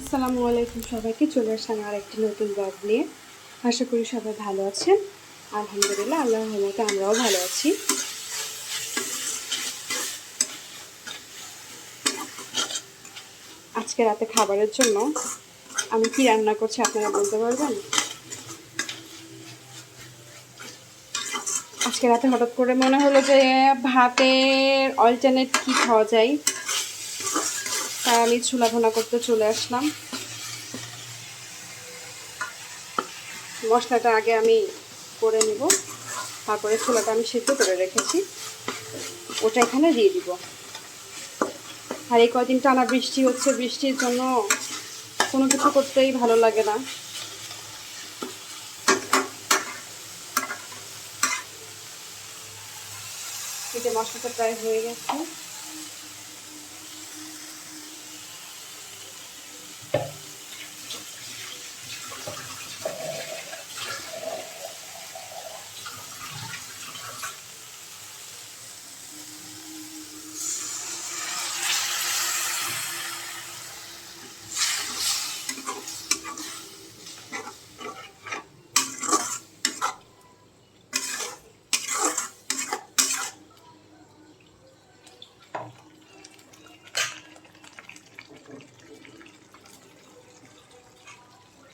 আসসালামু আলাইকুম সবাইকে, চলে আসলাম আর একটি নতুন ব্লগ নিয়ে। আশা করি সবাই ভালো আছেন। আলহামদুলিল্লাহ, আল্লাহর রহমতে আমরাও ভালো আছি। আজকে রাতে খাবারের জন্য আমি কি রান্না করছি আপনারা বলতে পারবেন? আজকে রাতে হঠাৎ করে মনে হলো যে ভাতের অল্টারনেট কি খাওয়া যায়? তাই আমি ছোলা ভোনা করতে চলে আসলাম। মশলাটা আগে আমি করে নিব, তারপরে ছোলাটা আমি সেদ্ধ করে রেখেছি। ওটা এখানে দিয়ে দিব। আর এই কদিন টানা বৃষ্টি হচ্ছে, বৃষ্টির জন্য কোনো কিছু করতেই ভালো লাগে না। মশলাটা প্রায় হয়ে গেছে।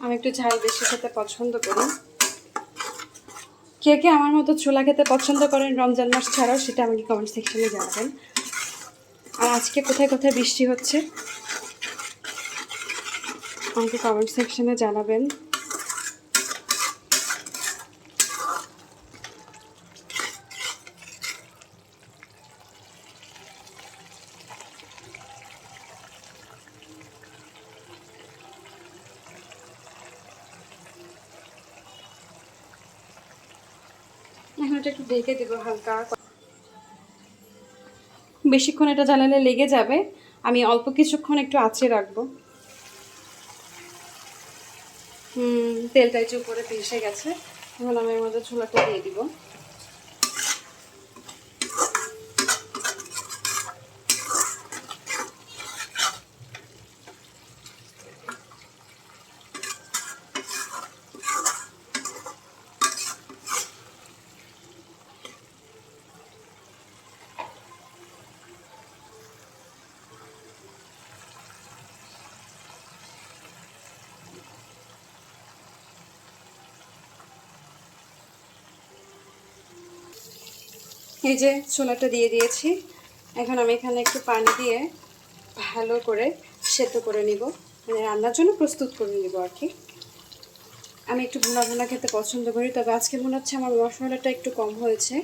আমি একটু ঝাল বেশি খেতে পছন্দ করি। কে কে আমার মতো ছোলা খেতে পছন্দ করেন রমজান মাস ছাড়াও, সেটা আমাকে কমেন্ট সেকশনে জানাবেন। আর আজকে কোথায় কোথায় বৃষ্টি হচ্ছে? আমাকে কমেন্ট সেকশনে জানাবেন। এখন এটা একটু ঢেকে হালকা। বেশিক্ষণ এটা জ্বালালে লেগে যাবে। আমি অল্প কিছুক্ষণ একটু আঁচে রাখব। হুম, তেলটা একটু উপরে ভেসে গেছে। এখন আমি মধ্যে ছোলাটা দিয়ে দিব। এই যে ছোলাটা দিয়ে দিয়েছি। এখন আমি এখানে একটু পানি দিয়ে ভালো করে সেদ্ধ করে নিব। মানে রান্নার জন্য প্রস্তুত করে নিব আর কি। আমি একটু ভুনা ভুনা খেতে পছন্দ করি, তবে আজকে মনে হচ্ছে আমার মশলাটা একটু কম হয়েছে।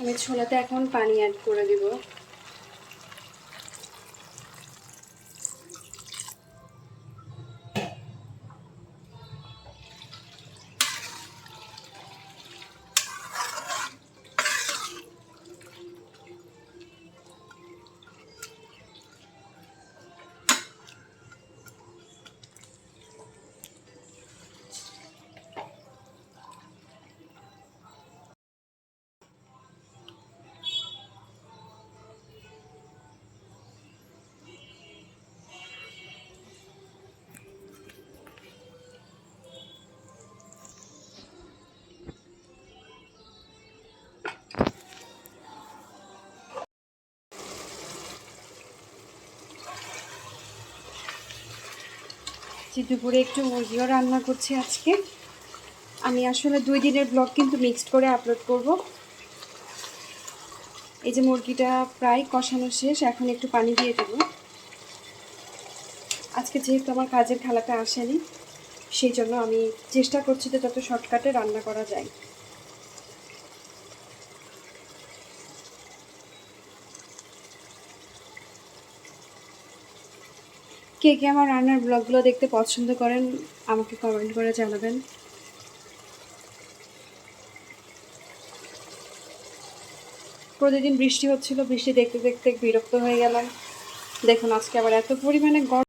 আমি ছোলাতে এখন পানি অ্যাড করে দিব। যে দুপুরে একটু মুরগিও রান্না করছি আজকে। আমি আসলে দুই দিনের ব্লগ কিন্তু মিক্সড করে আপলোড করব। এই যে মুরগিটা প্রায় কষানো শেষ, এখন একটু পানি দিয়ে দেবো। আজকে যেহেতু আমার কাজের খেলাটা আসেনি, সেই জন্য আমি চেষ্টা করছি যে যত শর্টকাটে রান্না করা যায়। কে কে আমার রান্নার ব্লগগুলো দেখতে পছন্দ করেন, আমাকে কমেন্ট করে জানাবেন। প্রতিদিন বৃষ্টি হচ্ছিল, বৃষ্টি দেখতে দেখতে বিরক্ত হয়ে গেলাম। দেখুন, আজকে আবার এত পরিমাণে গরম